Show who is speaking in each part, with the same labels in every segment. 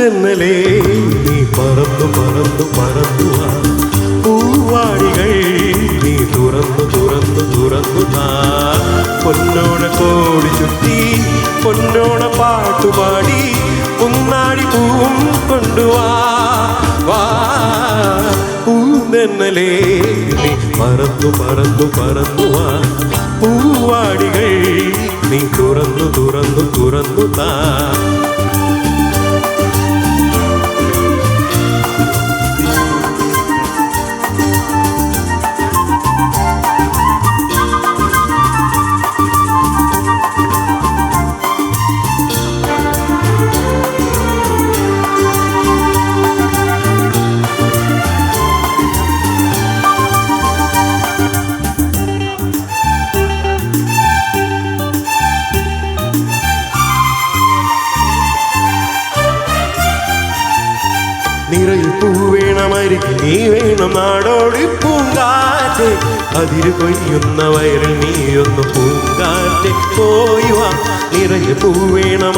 Speaker 1: ഇന്നെന്നലേ നീ പറന്നു പറന്നു പറന്നു പൂവാടികൾ നീ തുറന്നു തുറന്നു തുറന്നു പൊന്നോട് കോടി ചുറ്റി പൊന്നോട് പാട്ടുപാടി കുന്നാടി പൂവും കൊണ്ടുവാ വാ. പൂന്നെന്നലേ നീ പറന്നു പറന്നു പറന്നു പൂവാടികൾ നീ തുറന്നു തുറന്നു തുറന്നു താ. നീ വേണം നാടോടി പൂങ്കാറ്റ്. അതിര് കൊയ്യുന്ന വയറിൽ നീയൊന്ന് പൂങ്കാറ്റ്. പോയി വാ നിറയിൽ പൂ വേണം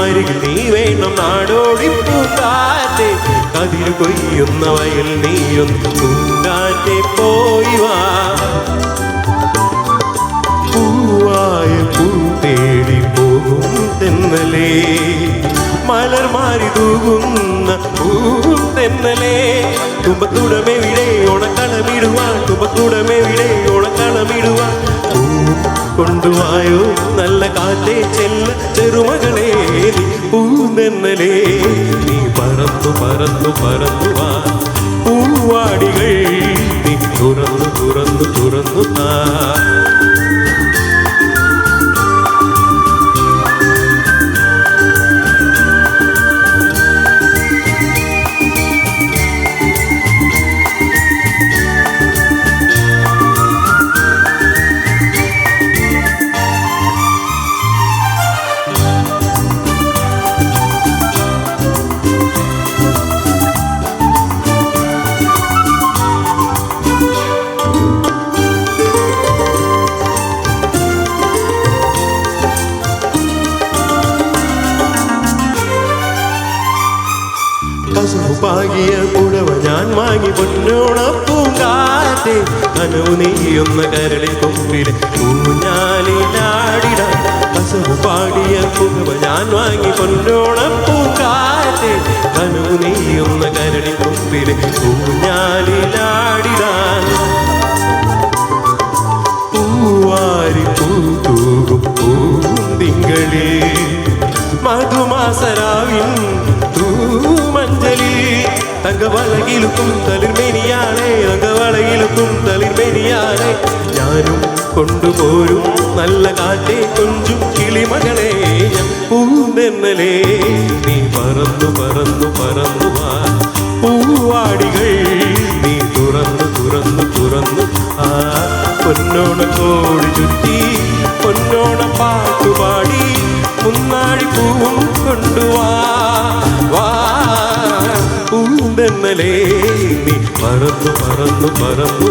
Speaker 1: നീ വേണം നാടോടി പൂങ്കാറ്റ്. അതിര് കൊയ്യുന്ന വയറിൽ നീയൊന്ന് പൂങ്കാറ്റ്. പോയി വാ. പൂവായ പൂ തേടി പോകും തെന്നലേ. മലർമാരി തൂകുന്ന പൂവും തെന്നലേ തുമ്പത്തുടമെവിടെ ഉണക്കളമിടുവാൻ തുമ്പത്തുടമെവിടെ ഉണക്കളമിടുവാൻ പൂവും കൊണ്ടുവായോ നല്ല കാറ്റേ ചെല്ല ചെറുമകളെ നീ നീ പറന്നു പറന്നു പറന്നു വാ. പൂവാടികൾ നീ തുറന്നു തുറന്നു തുറന്നു താ. കസുപ്പാകിയ പുഴവ ഞാൻ വാങ്ങി പൊന്നോണ പൂങ്കാറ്റെ. കനവ് നെയ്യുന്ന കരളി കൊമ്പിലെ ഊഞ്ഞാലിലാടിട പാടിയ പുഴവ ഞാൻ വാങ്ങി പൊന്നോണ പൂങ്കാറ്റെ. കനവ് നെയ്യുന്ന കരളി കൊമ്പിലെ ഊഞ്ഞാലിലാടിടാൻ. പൂവാരി പൂതൂകും പൂന്തിങ്കളേ മധുമാസരാവിൻ തങ്കവളകിലുക്കും തളിർമെനിയാണേ തങ്കവളകിലുക്കും തളിർമേനിയാണേ ഞാനും കൊണ്ടുപോരും നല്ല കാറ്റേ കൊഞ്ചും കിളിമകളെ പൂന്നെന്നലേ. നീ പറന്നു പറന്നു പറന്നു വാ പൂവാടികൾ. നീ തുറന്നു തുറന്നു തുറന്നു ആ പൊന്നോണ കോടി ചുറ്റി പൊന്നോണ പാട്ടുപാടി മുന്നാടി പൂവും കൊണ്ടുവാ. പൂന്തെന്നലേ നീ പറന്നു പറന്നു പറന്നു